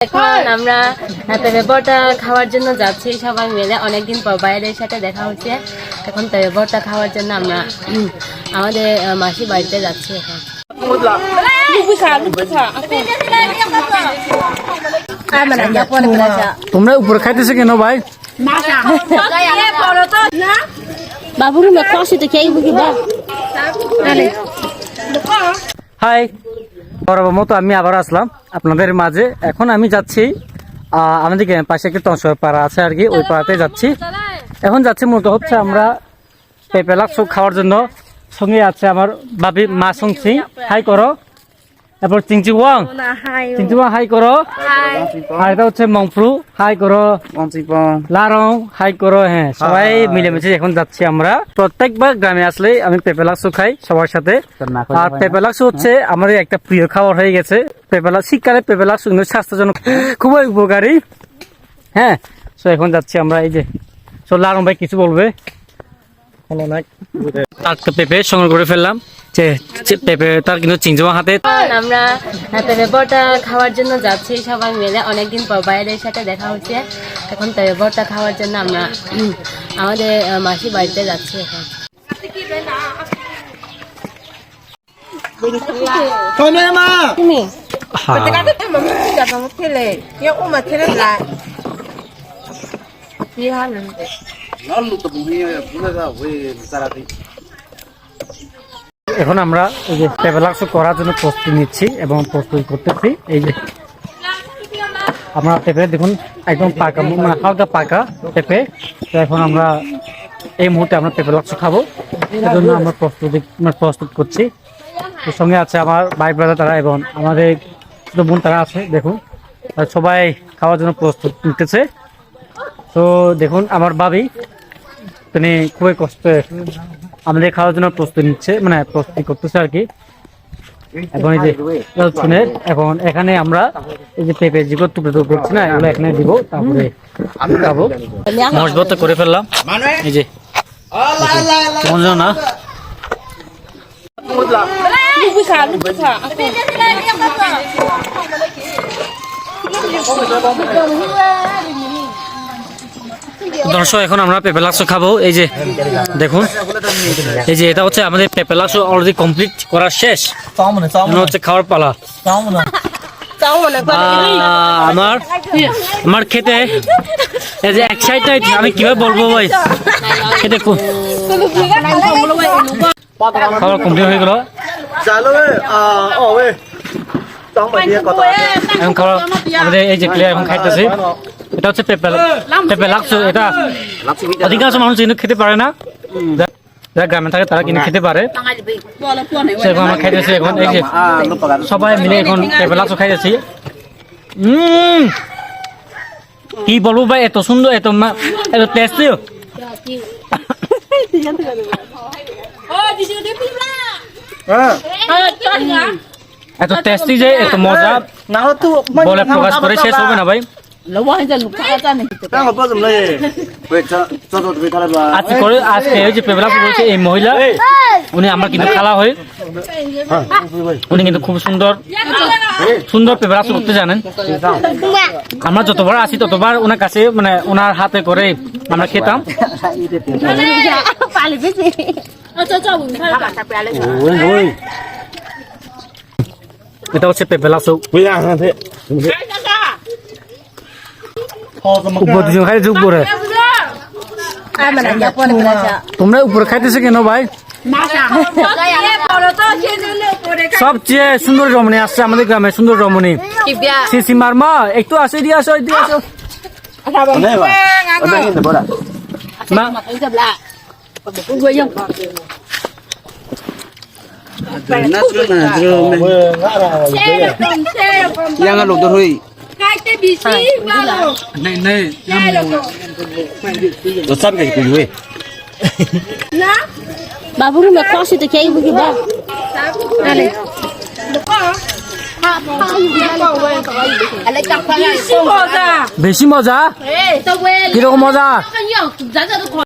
এখন আমরা তবে বড়টা খাওয়ার জন্য যাচ্ছি সবাই মিলে। অনেকদিন পর বাইরের সাথে দেখা হচ্ছে। এখন তবে বড়টা খাওয়ার জন্য আমরা আমাদের মাসির বাড়িতে যাচ্ছি এখন। তোমরা উপরে খাইতেছো কেন ভাই? বাবুর কষি তো খেয়ে বুঝি বা হাই বরাবর মতো আমি আবার আসলাম। আপনাদের মাঝে। এখন আমি যাচ্ছি আমাদের পাশে একটি তংসর পাড়া আছে আর কি, ওই পাড়াতে যাচ্ছি। এখন যাচ্ছি মূলত হচ্ছে আমরা পেঁপে লাকসু খাওয়ার জন্য। সঙ্গে আছে আমার বাবি মা সংসি হাই করো। তারপর চিংচি ওয়াং। চিংচি ওয়াং হাই করো। আর এটা হচ্ছে মংফ্রু হাই করো। লারং। হাই করো হ্যাঁ সবাই মিলেমিশে এখন যাচ্ছি আমরা। প্রত্যেকবার গ্রামে আসলে আমি পেঁপে লাকসু খাই সবার সাথে। আর পেঁপে লাকসু হচ্ছে আমাদের একটা প্রিয় খাবার হয়ে গেছে। পেঁপে লাকসু শীতকালে পেঁপে লাকসু কিন্তু স্বাস্থ্যের জন্য খুবই উপকারী। হ্যাঁ তো এখন যাচ্ছি আমরা এই যে। তো লারং ভাই কিছু বলবে? টাটকা পেঁপে সংগ্রহ করে ফেললাম। তার কিন্তু চিংজমা হাতে। আমরা বড়টা খাওয়ার জন্য যাচ্ছি সবাই মিলে। অনেকদিন পর বাইরের সাথে দেখা হচ্ছে। এখন তবে খাওয়ার জন্য আমরা আমাদের মাসির বাড়িতে যাচ্ছি এখন। তুমি? হ্যাঁ। এখন আমরা এই যে ট্রাভেলার্স করার জন্য প্রস্তুতি নিচ্ছি এবং প্রস্তুতি করতেছি। এই যে আমরা পেঁপে দেখুন, একদম পাকা মানে হালকা পাকা পেঁপে তো এখন আমরা এই মুহূর্তে আমরা পেঁপে খাব। এই জন্য আমরা প্রস্তুতি মানে প্রস্তুত করছি। এর সঙ্গে আছে আমার ভাই ব্রাদার তারা এবং আমাদের ছোট বোন তারা আছে, দেখুন। সবাই খাওয়ার জন্য প্রস্তুত নিতেছে। তো দেখুন, আমার বাবি তিনি খুবই কষ্টে আমাদের খাওয়ার জন্য প্রস্তুতি নিচ্ছে মানে প্রস্তুতি করতেছে আর কি। এখন এই যে শুনে এখন এখানে আমরা এই যে পেঁপে যেগুলো টুকরো টুকরো করছি না, এগুলো এখানে দিব, তারপরে খাব। মশবত করে ফেললাম। এই যে, কেমন না? দর্শক এখন আমরা পেঁপে লাক্স খাব। এই যে দেখুন এই যে এটা হচ্ছে আমাদের পেঁপে লাক্স অলরেডি কমপ্লিট করা শেষ। হচ্ছে খাওয়ার পালা। আমার আমার খেতে এই যে এক্সাইটেড আমি কীভাবে বলব ভাই? খেতে খাবার কমপ্লিট হয়ে গেল। এখন খাবার আমাদের এই যে প্লেয়ার এখন খাইতেছে। এটা হচ্ছে পেঁপে পেঁপে লাক্স এটা অধিকাংশ মানুষ কিন্তু খেতে পারে না। যারা গ্রামে থাকে তারা কিন্তু খেতে পারে। তো এখন আমরা খাইতেছি এখন। এই যে সবাই মিলে এখন পেঁপে লাক্স খাইতেছি। উম! কি বলব ভাই এত সুন্দর এত মা- এত টেস্টি এত টেস্টি যে এত মজা। বলে প্রকাশ করে শেষ হবে না ভাই। আজকে করে আজকে ওই যে পেপলা বলছে এই মহিলা উনি আমরা কিন্তু খেলা হই। উনি কিন্তু খুব সুন্দর সুন্দর পেপরা করতে জানেন। আমরা যতবার আসি ততবার ওনার কাছে মানে ওনার হাতে করে আমরা খেতাম। এটা হচ্ছে পেপেলা সৌ উপর দুজন খাই যুগ করে তোমরা উপরে খাইতেছো কেন ভাই? সবচেয়ে সুন্দর রমণী আসছে আমাদের গ্রামে সুন্দর রমণী। সিসি মারমা একটু আসো এদিকে আসো এদিকে আসো। মা। Natro natro. Yang ngalok tu hui. Kaite bisi balo. Nei nei. Tu sam ke ku hui. Na. Babu ni makau si tu kiai bu ki ba. Ale. বেশি মজা কীরকম মজা